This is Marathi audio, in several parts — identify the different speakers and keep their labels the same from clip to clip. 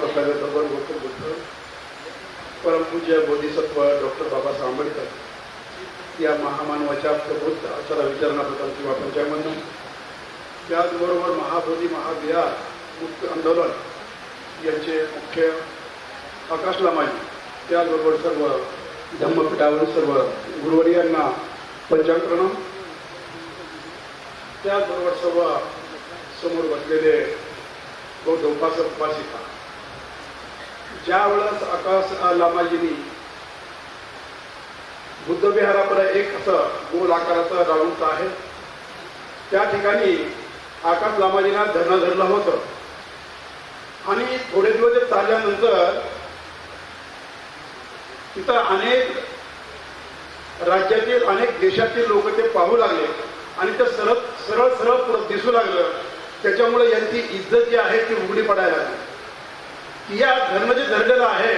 Speaker 1: बसायला भगवान गौतम बुद्ध परमपूज्य बोधिसत्व डॉक्टर बाबासाहेब आंबेडकर या महामानवाच्या प्रबुद्ध अचारा विचारणाबद्दल किंवा पंचायतमधून त्याचबरोबर महाबोधी महाविहार मुक्त आंदोलन यांचे मुख्य आकाश लामाजी त्याचबरोबर सर्व धम्मपीठावरील सर्व गुरुवर्यांना पंचांग प्रणाम. त्याचबरोबर सर्व समोर बसलेले बौद्ध उपासक उपासिका ज्यावेळेस आकाश लामाजींनी बुद्ध एक असं गोल आकाराचं राऊंड आहे त्या ठिकाणी आकाश लामाजींना धरणं धरलं होतं. आणि थोडे दिवस ते चालल्यानंतर तिथं अनेक राज्यातील अनेक देशातील लोक ते पाहू लागले आणि ते सरळ सरळ सरळ दिसू लागलं. त्याच्यामुळे यांची इज्जत जी आहे ती उघडी पडायला लागली. की या धर्म जे धरलेलं आहे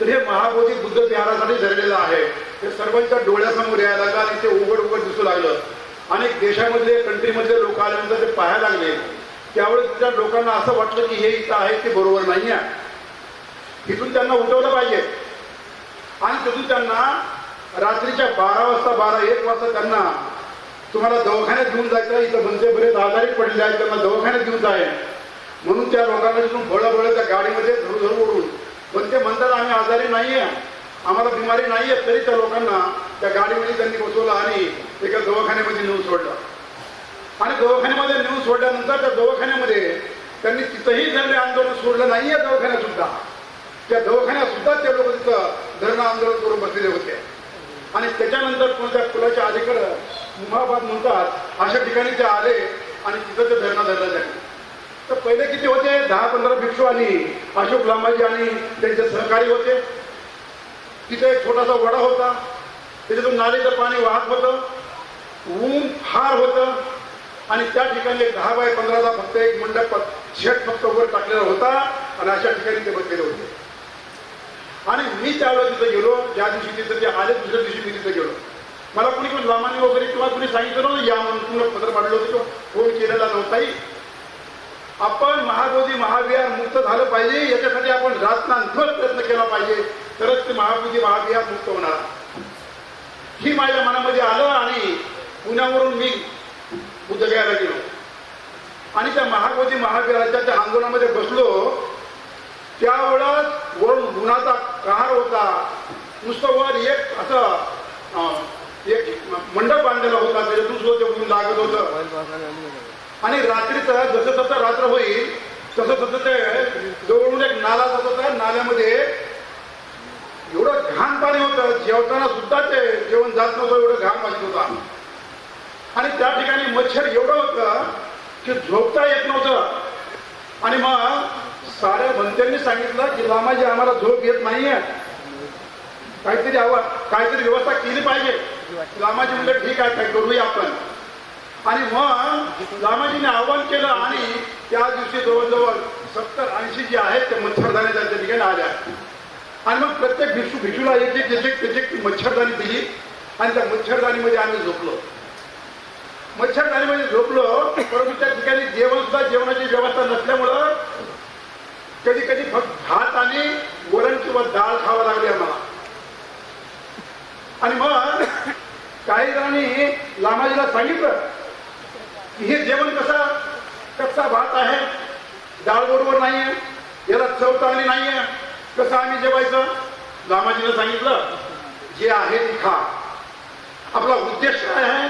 Speaker 1: तर हे महाबोधी बुद्ध विहारासाठी धरलेलं आहे. हे सर्वांच्या डोळ्यासमोर यायला लागलं आणि ते उघड उघड दिसू लागलं. अनेक देशामधले कंट्रीमधले लोक आल्यानंतर ते पाहायला लागले. त्यावेळेस त्या लोकांना असं वाटलं की हे इथं आहे ते बरोबर नाही आहे. इथून त्यांना उठवलं पाहिजे. आणि तिथून त्यांना रात्रीच्या बारा वाजता बारा एक वाजता त्यांना तुम्हाला दवाखान्यात घेऊन जायचं इथं म्हणजे बरेच आजारी पडले आहेत त्यांना दवाखान्यात घेऊन जायचं म्हणून त्या लोकांना तिथून बळ त्या गाडीमध्ये धरू धरू ओढून. पण ते म्हणतात आम्ही आजारी नाहीये. आम्हाला बिमारी नाहीये. तरी त्या लोकांना त्या गाडीमध्ये त्यांनी बसवलं आणि एका दवाखान्यामध्ये नेऊन सोडलं. आणि दवाखान्यामध्ये नेऊन सोडल्यानंतर त्या दवाखान्यामध्ये त्यांनी तिथंही धरणे आंदोलन सोडलं नाहीये दवाखान्यात सुद्धा. त्या दवाखान्यात सुद्धा ते लोक तिथं धरणं आंदोलन करून बसलेले होते. आणि त्याच्यानंतर कोणत्या पुलाच्या अलीकडं मुहाबाद म्हणतात अशा ठिकाणी ते आले आणि तिथं ते धरणं धरलं जाईल तर पहिले किती होते? दहा पंधरा भिक्षू आणि अशोक लांबाजी आणि त्यांचे सहकारी होते. तिथे एक छोटासा वडा होता. त्याच्यातून नालीचं पाणी वाहत होतं. ऊन फार होतं. आणि त्या ठिकाणी दहा बाय पंधराचा फक्त एक मंडप शेट फक्त वर टाकलेला होता. आणि अशा ठिकाणी ते बसलेले होते. आणि मी त्यावेळेस तिथं गेलो. ज्या दिवशी तिथं ते आले दुसऱ्या दिवशी मी तिथे गेलो. मला कुणी कोणी लामानी वगैरे किंवा कुणी सांगितलं नव्हतं? या म्हणून तुम्हाला पत्र पाडलं होतं किंवा फोन केलेला नव्हताही. आपण महाबोधी महाविहार मुक्त झालं पाहिजे याच्यासाठी आपण रात्रंदिवस प्रयत्न केला पाहिजे तरच ते महाबोधी महाविहार मुक्त होणार. ही माझ्या मनामध्ये आलं आणि पुण्यावरून मी बुद्धगयाला गेलो. आणि त्या महाबोधी महाविहाराच्या त्या आंदोलनामध्ये बसलो. त्यावेळेस वरून गुणाचा कहार होता. नुसतं वर एक असं एक मंडप बांधलेला होता त्याच्यातून सुद्धा ते लागत होतं. आणि रात्रीचं जसं जसं रात्र होईल तसं तसं ते जवळून एक नाला जात होता. नाल्यामध्ये एवढं घाण पाणी होतं. जेवताना सुद्धा ते जेवण जात नव्हतं एवढं घाण पाणी होता आणि त्या ठिकाणी मच्छर एवढं होतं की झोपता येत नव्हतं. आणि मग साऱ्या भंत्यांनी सांगितलं की लामाजी आम्हाला झोप येत नाहीये. काहीतरी आवा काहीतरी व्यवस्था केली पाहिजे. लामाजी म्हणजे ठीक आहे काय करूया आपण. आणि मग लामाजीने आव्हान केलं आणि त्या दिवशी जवळजवळ सत्तर ऐंशी जे आहेत ते मच्छरदाणी त्यांच्या ठिकाणी आल्या. आणि मग प्रत्येक भिक्षू भिक्षूला एक एक एक एक मच्छरदाणी दिली आणि त्या मच्छरदाणीमध्ये आम्ही झोपलो. मच्छरदाणीमध्ये झोपलो परंतु त्या ठिकाणी जेवण सुद्धा जेवणाची व्यवस्था नसल्यामुळं कधी कधी फक्त भात आणि वरण किंवा डाळ खावं लागली आम्हाला. आणि मग काही जणांनी लामाजीला सांगितलं की हे जेवण कसं कच्चा भात आहे डाळ बरोबर नाही आहे याला चव चांगली नाही आहे कसं आम्ही जेवायचं? लामाजीनं सांगितलं जे आहे ते खा. आपला उद्देश काय आहे?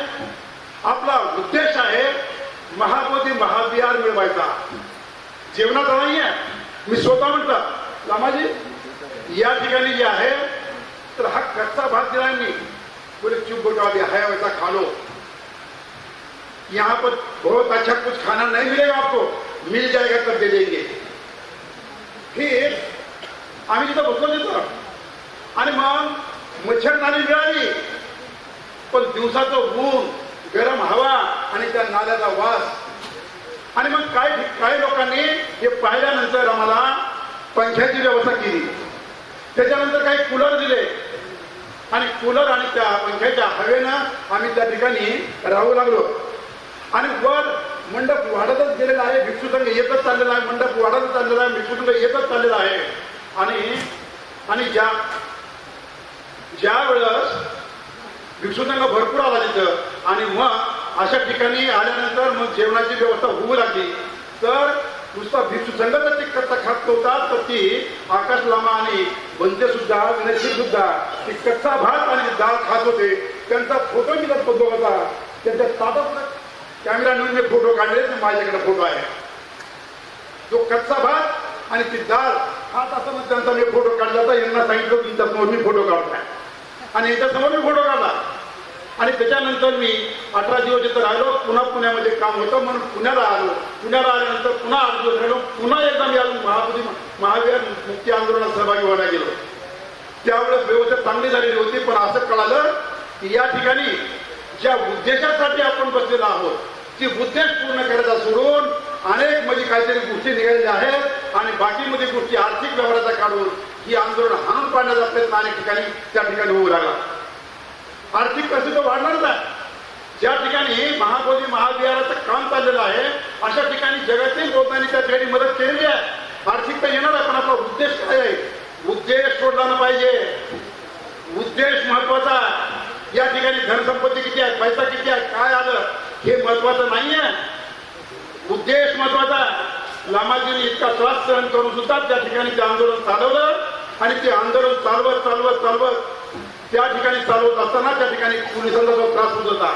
Speaker 1: आपला उद्देश आहे महाबोधी महाविहार मिळवायचा. जेवणाचा नाही आहे मी स्वतः म्हटलं लामाजी या ठिकाणी जे आहे तर हा कच्चा भात दिला मी. पुढे चुप आधी दिया खालो. यहाँ पर बहुत अच्छा कुछ खाना नहीं मिलेगा आपको। मिल जाएगा तब दे देंगे। फिर आम्ही तिथं बसलो तिथं आणि मग मच्छर नाली मिळाली पण दिवसाचं ऊन गरम हवा आणि त्या नाल्याचा वास। आणि मग काय काही लोकांनी हे पाहिल्यानंतर आम्हाला पंख्याची व्यवस्था केली. त्याच्यानंतर काही कूलर दिले. आणि कूलर आणि त्या पंख्याच्या हवेनं आम्ही त्या ठिकाणी राहू लागलो. आणि वर मंडप वाढतच गेलेला आहे भिक्षुसंघ येतच चाललेला आहे मंडप वाढतच चाललेला आहे भिक्षुसंघ येतच चाललेला आहे. आणि आणि ज्या ज्या वेळेस भिक्षुसंघ भरपूर आला तिथं आणि मग अशा ठिकाणी आल्यानंतर मग जेवणाची व्यवस्था होऊ लागली. तर नुसता भिक्षू जर ती कच्चा खात नव्हता तर ती आकाश लामा आणि बंदे सुद्धा विनयशी सुद्धा ती कच्चा भात आणि डाळ खात होते. त्यांचा फोटो मी होता त्यांच्या ताटात कॅमेरा नेऊन जे फोटो काढले ते माझ्याकडे फोटो आहे. तो कच्चा भात आणि ती दाल हा तासामध्ये त्यांचा मी फोटो काढला होता यांना सांगितलं की समोर मी फोटो काढताय. आणि याच्यासमोर मी फोटो काढला. आणि त्याच्यानंतर मी अठरा दिवस इथं राहिलो पुन्हा पुण्यामध्ये काम होतं म्हणून पुण्याला आलो. पुण्याला आल्यानंतर पुन्हा आठ दिवस राहिलो पुन्हा एकदा मी अजून महापुरी महावीर मुक्ती आंदोलनात सहभागी व्हायला गेलो. त्यावेळेस व्यवस्था चांगली झालेली होती पण असं कळालं की या ठिकाणी ज्या उद्देशासाठी आपण बसलेलो आहोत ती उद्देश पूर्ण करायचा सोडून अनेकमध्ये काहीतरी गोष्टी निघालेल्या आहेत आणि बाकीमध्ये गोष्टी आर्थिक व्यवहाराचा काढून ही आंदोलन हाणून पाडण्याचा प्रयत्न अनेक ठिकाणी त्या ठिकाणी होऊ लागला. आर्थिक प्रसिद्ध वाढणारच आहे. ज्या ठिकाणी महाबोधी महाविहाराचं काम चाललेलं आहे अशा ठिकाणी जगातील लोकांनी त्या ठिकाणी मदत केलेली आहे. आर्थिकता येणार आहे पण आपला उद्देश काय आहे? उद्देश सोडला पाहिजे. उद्देश महत्त्वाचा या ठिकाणी धनसंपत्ती किती आहे? पैसा किती आहे? काय आलं? महत्त्वाचा नाहीये. उद्देश महत्त्वाचा आहे. लामाजीने इतका त्रास सहन करून सुद्धा त्या ठिकाणी ते आंदोलन चालवलं आणि ते आंदोलन चालवत चालवत चालवत त्या ठिकाणी चालवत असताना त्या ठिकाणी पोलिसांचा जो त्रास होत होता.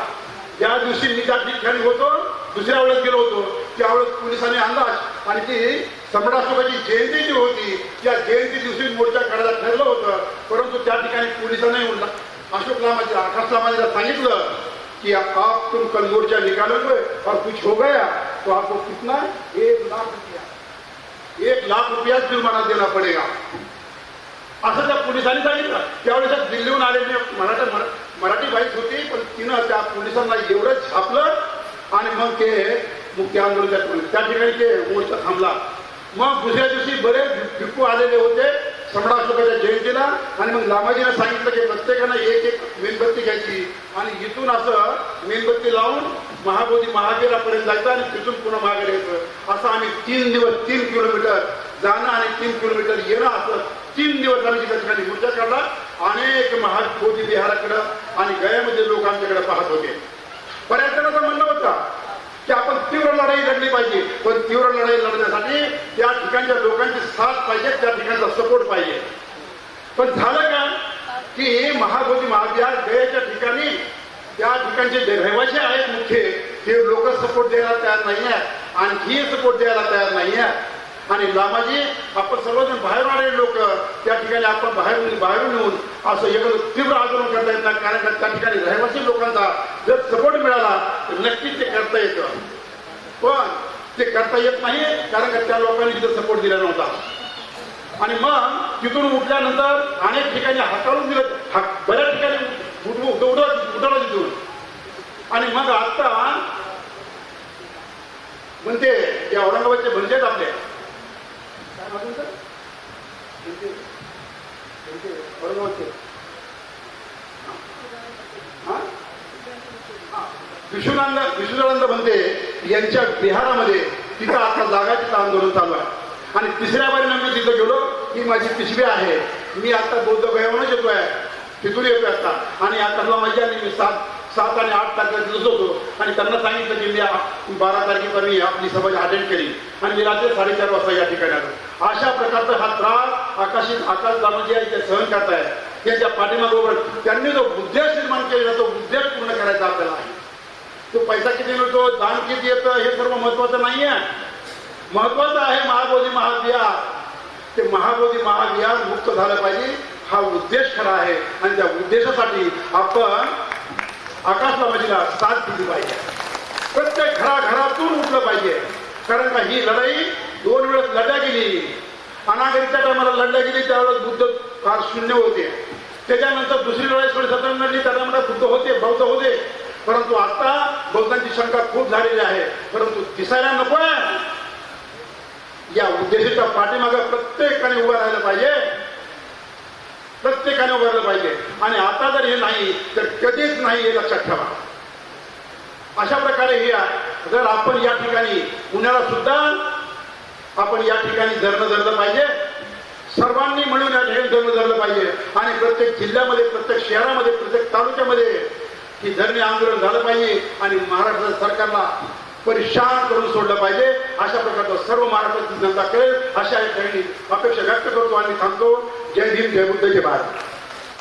Speaker 1: त्या दिवशी मी त्या ठिकाणी होतो दुसऱ्या वेळेस गेलो होतो. त्यावेळेस पोलिसांनी अंदाज आणि ती सम्राटोबाची जयंती जी होती त्या जयंती दिवशी मोर्चा काढायला ठरलं होतं. परंतु त्या ठिकाणी पोलिसांनी अशोक लामाजी आकाश लामाजीला सांगितलं कि आप तुम कल मोर्चा निकालोगे और कुछ हो गया तो आपको कितना? एक लाख रुपया। एक लाख रुपया जुर्माना देना पडेगा। असं त्या पोलिसांनी सांगितलं. त्यावेळेस दिल्लीहून आलेले मराठा मराठी बाईक होती पण तिनं त्या पोलिसांना एवढं छापलं आणि मग ते मुख्य आंदोलन त्या- त्या ठिकाणी ते मोर्चा थांबला. मग दुसऱ्या दिवशी बरेच भिक्खू आलेले होते. सम्राट अशोकाच्या जयंतीला आणि मग लामाजीने सांगितलं की प्रत्येकानं एक एक मेणबत्ती घ्यायची. आणि इथून असं मेणबत्ती लावून महाबोधी महावीरापर्यंत जायचं आणि तिथून पुन्हा मागे यायचं असं आम्ही तीन दिवस तीन किलोमीटर जाणं आणि तीन किलोमीटर येणं असं तीन दिवस आम्ही त्या ठिकाणी मोर्चा काढला अनेक महाबोधी विहाराकडं आणि गयामध्ये लोक आमच्याकडे पाहत होते. बऱ्याच म्हणणं होता की आपण तीव्र लढाई लढली पाहिजे. पण तीव्र लढाई लढण्यासाठी त्या ठिकाणच्या लोकांची साथ पाहिजे त्या ठिकाणचा सपोर्ट पाहिजे. पण झालं का की महाबोधी महाविहार गयाच्या ठिकाणी त्या ठिकाणचे जे रहिवासी आहेत मुख्य ते लोक सपोर्ट द्यायला तयार नाही आहेत आणखी सपोर्ट द्यायला तयार नाही आहे आणि लामाजी आपण सर्वजण बाहेरून आलेले लोक त्या ठिकाणी आपण बाहेरून बाहेरून येऊन असं एखादं तीव्र आंदोलन करता येत. नाही कारण त्या ठिकाणी रहिवासी लोकांचा जर सपोर्ट मिळाला तर नक्कीच ते करता येतं. पण ते करता येत नाही कारण का त्या लोकांनी तिथं सपोर्ट दिला नव्हता. आणि मग तिथून उठल्यानंतर अनेक ठिकाणी हाताळून दिलं. बऱ्याच ठिकाणी उठवू उठवलं तिथून. आणि मग आता म्हणते जे औरंगाबादचे भंजे आपले. काय नाव तुमचं? विश्वनांद विश्वनानंद यांच्या बिहारामध्ये तिथं आता जागाचं आंदोलन चालू आहे. आणि तिसऱ्या बारीनं मी तिथं गेलो ही माझी पिशवी आहे. मी आता बौद्ध गयावरूनच येतोय. तिथून येतोय आता. आणि आता माझ्या मी सात सात आणि आठ तारखेला दिवस होतो. आणि त्यांना सांगितलं की मी बारा तारखेला मी आपली सभा अटेंड केली. आणि मी रात्री साडेचार वाजता या ठिकाणी आलो. अशा प्रकारचा हा त्रास आकाशी आकाश दामाजी आहे ते सहन करताय त्यांच्या पाठिंबाबरोबर त्यांनी जो उद्देश निर्माण केलेला तो उद्देश पूर्ण करायचा आपल्याला आहे. तो पैसा किती मिळतो दान किती येतं हे सर्व महत्वाचं नाही आहे. महत्वाचं आहे महाबोधी महाविहार. ते महाबोधी महाविहार मुक्त झालं पाहिजे. हा उद्देश खरा आहे. आणि त्या उद्देशासाठी आपण आकाश साथ दिली पाहिजे. प्रत्येक घराघरातून उठलं पाहिजे. कारण का ही लढाई दोन वेळेस लढल्या गेली. अनागरीच्या टायमाला लढल्या गेली त्यावेळेस बुद्ध फार शून्य होते. त्याच्यानंतर दुसरी लढाई सोळी सतरा लढली त्या टायमाला बुद्ध होते बौद्ध होते. परंतु आता बौद्धांची शंका खूप झालेली आहे. परंतु दिसायला नको आहे. या उद्देशाच्या पाठीमागं प्रत्येकाने उभं राहिलं पाहिजे. प्रत्येकाने उभारलं पाहिजे. आणि आता जर हे नाही तर कधीच नाही हे लक्षात ठेवा. अशा प्रकारे हे जर आपण या ठिकाणी पुण्याला सुद्धा आपण या ठिकाणी धरणं धरलं पाहिजे सर्वांनी म्हणून या ठिकाणी धरणं धरलं पाहिजे. आणि प्रत्येक जिल्ह्यामध्ये प्रत्येक शहरामध्ये प्रत्येक तालुक्यामध्ये ही धरणे आंदोलन झालं पाहिजे. आणि महाराष्ट्र सरकारला परेशान करून सोडलं पाहिजे. अशा प्रकारचं सर्व महाराष्ट्राची जनता करेल. अशा ठिकाणी अपेक्षा व्यक्त करतो आणि थांबतो. जय भीम जय बुद्ध जय भारत.